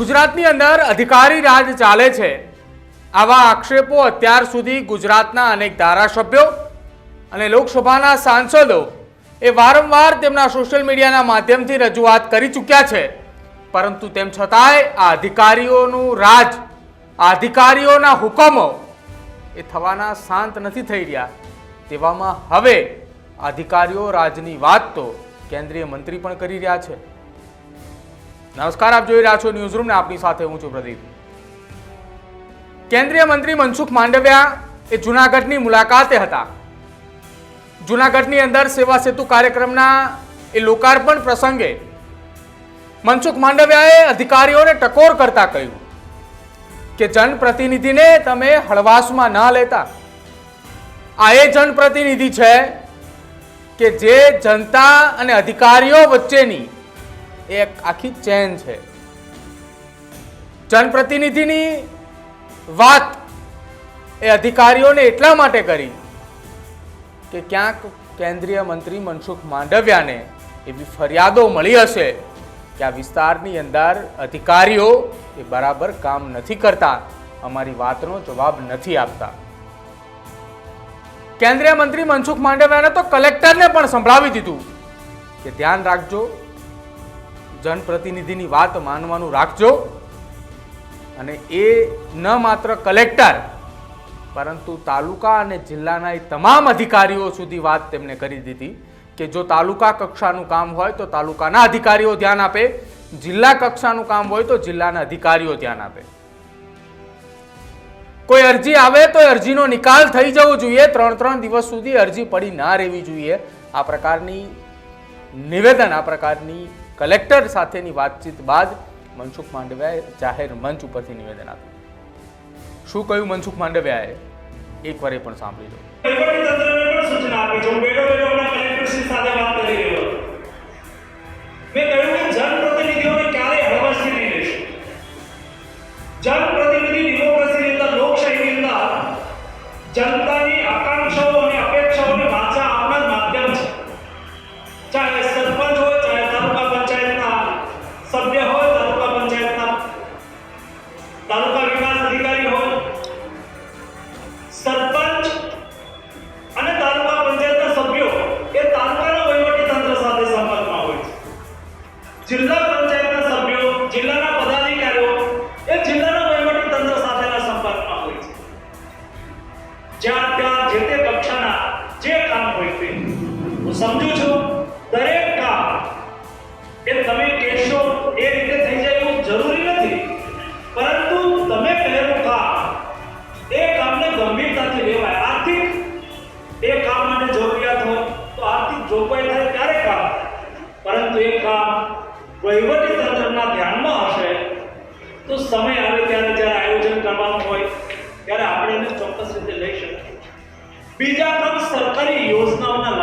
ગુજરાતની અંદર અધિકારી રાજ ચાલે છે. આવા આક્ષેપો અત્યાર સુધી ગુજરાતના અનેક ધારાસભ્યો અને લોકસભાના સાંસદો એ વારંવાર તેમના સોશિયલ મીડિયાના માધ્યમથી રજૂઆત કરી ચૂક્યા છે. પરંતુ તેમ છતાંય આ અધિકારીઓનું રાજ, આ અધિકારીઓના હુકમો એ થવાના શાંત નથી થઈ રહ્યા. તેવામાં હવે અધિકારીઓ રાજની વાત તો કેન્દ્રીય મંત્રી પણ કરી રહ્યા છે. નમસ્કાર, આપ જોઈ રહ્યા છો ન્યૂઝ રૂમ ને આપની સાથે હું છું પ્રદીપ. કેન્દ્રીય મંત્રી મનસુખ માંડવિયા એ જુનાગઢની મુલાકાતે હતા. જુનાગઢની અંદર સેવા સેતુ કાર્યક્રમના એ લોકાર્પણ પ્રસંગે મનસુખ માંડવિયાએ અધિકારીઓને ટકોર કરતા કહ્યું કે જનપ્રતિનિધિને તમે હળવાશમાં ના લેતા. આ એ જનપ્રતિનિધિ છે કે જે જનતા અને અધિકારીઓ વચ્ચેની એક આખી ચેન છે. જનપ્રતિનિધિની વાત એ અધિકારીઓને એટલા માટે કરી કે ક્યાંક કેન્દ્રીય મંત્રી મનસુખ માંડવિયાને એવી ફરિયાદો મળી હશે કે આ વિસ્તારની અંદર અધિકારીઓ એ બરાબર કામ નથી કરતા, અમારી વાતનો જવાબ નથી આપતા. કેન્દ્રીય મંત્રી મનસુખ માંડવિયાને તો કલેક્ટરને પણ સંભળાવી દીધું કે ધ્યાન રાખજો જનપ્રતિનિધિની વાત માનવાનું રાખજો. અને એ ન માત્ર કલેક્ટર, પરંતુ તાલુકા અને જિલ્લાના એ તમામ અધિકારીઓ સુધી વાત તેમણે કરી દીધી કે જો તાલુકા કક્ષાનું કામ હોય તો તાલુકાના અધિકારીઓ ધ્યાન આપે, જિલ્લા કક્ષાનું કામ હોય તો જિલ્લાના અધિકારીઓ ધ્યાન આપે. કોઈ અરજી આવે તો અરજીનો નિકાલ થઈ જવો જોઈએ. ત્રણ ત્રણ દિવસ સુધી અરજી પડી ના રહેવી જોઈએ. આ પ્રકારની નિવેદન, આ પ્રકારની કલેક્ટર સાથેની વાતચીત બાદ મનસુખ માંડવિયાએ જાહેર મંચ ઉપરથી નિવેદન આપ્યું. શું કહ્યું મનસુખ માંડવિયાએ? એકવાર એ પણ સાંભળી લો. સૂચના આપી સમજુ છું? દરેક કામ એ તમે કહેશો એ રીતે થઈ જાય એવું જરૂરી નથી. પરંતુ તમે કહેલું કામ, એ કામને ગંભીરતાથી લેવાય. આર્થિક, એ કામ માટે જરૂરિયાત હોય તો આર્થિક જોગવાઈ થાય ત્યારે કામ પરંતુ એ કામ વહીવટી તંત્રના ધ્યાનમાં હશે તો સમય આવે ત્યારે જ્યારે આયોજન કરવાનું હોય, ત્યારે આપણે એને ચોક્કસ રીતે લઈ શકીએ બીજા પણ સરકારી યોજનાઓના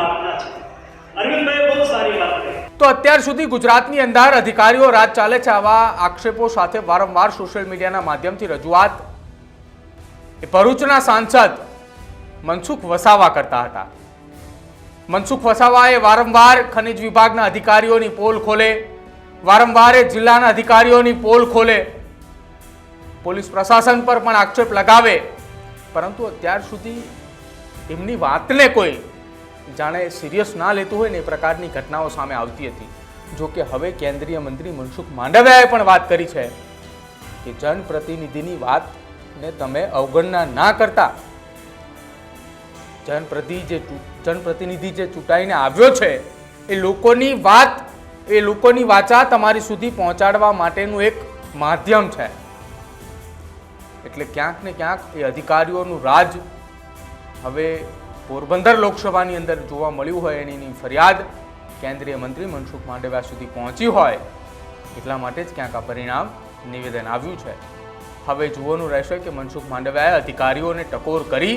તો અત્યાર સુધી ગુજરાતની અંદર અધિકારીઓ રાજ ચાલે છે આવા આક્ષેપો સાથે વારંવાર સોશિયલ મીડિયાના માધ્યમથી રજૂઆત. એ ભરૂચના સાંસદ મનસુખ વસાવા કરતા હતા. મનસુખ વસાવાએ વારંવાર ખનિજ વિભાગના અધિકારીઓની પોલ ખોલે, વારંવાર જિલ્લાના અધિકારીઓની પોલ ખોલે. પોલીસ પ્રશાસન પર પણ આક્ષેપ લગાવે. પરંતુ અત્યાર સુધી એમની વાતને કોઈ જાણે સિરિયસ ના લેતું હોય ને એ પ્રકારની ઘટનાઓ સામે આવતી હતી. જો કે હવે કેન્દ્રીય મંત્રી મનસુખ માંડવિયાએ પણ વાત કરી છે કે જનપ્રતિનિધિની વાતને તમે અવગણના ના કરતા જનપ્રતિ જે જનપ્રતિનિધિ જે ચૂંટાઈને આવ્યો છે, એ લોકોની વાત, એ લોકોની વાચા તમારી સુધી પહોંચાડવા માટેનું એક માધ્યમ છે. એટલે ક્યાંક ને ક્યાંક એ અધિકારીઓનું રાજ હવે પોરબંદર લોકસભાની અંદર જોવા મળ્યું હોય એની ફરિયાદ કેન્દ્રીય મંત્રી મનસુખ માંડવિયા સુધી પહોંચી હોય, એટલા માટે જ ક્યાંક આ પરિણામ નિવેદન આવ્યું છે. હવે જોવાનું રહેશે કે મનસુખ માંડવિયાએ અધિકારીઓને ટકોર કરી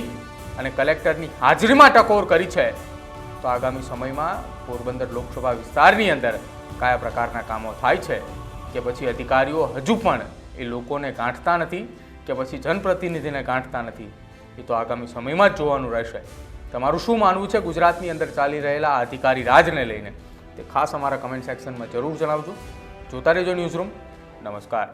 અને કલેક્ટરની હાજરીમાં ટકોર કરી છે. તો આગામી સમયમાં પોરબંદર લોકસભા વિસ્તારની અંદર કયા પ્રકારના કામો થાય છે કે પછી અધિકારીઓ હજુ પણ એ લોકોને ગાંઠતા નથી કે પછી જનપ્રતિનિધિને ગાંઠતા નથી, એ તો આગામી સમયમાં જ જોવાનું રહેશે. તમારું શું માનવું છે? ગુજરાતની અંદર ચાલી રહેલા અધિકારી રાજને લઈને તે ખાસ અમારા કમેન્ટ સેક્શનમાં જરૂર જણાવજો. જોતા રહેજો ન્યૂઝ રૂમ નમસ્કાર.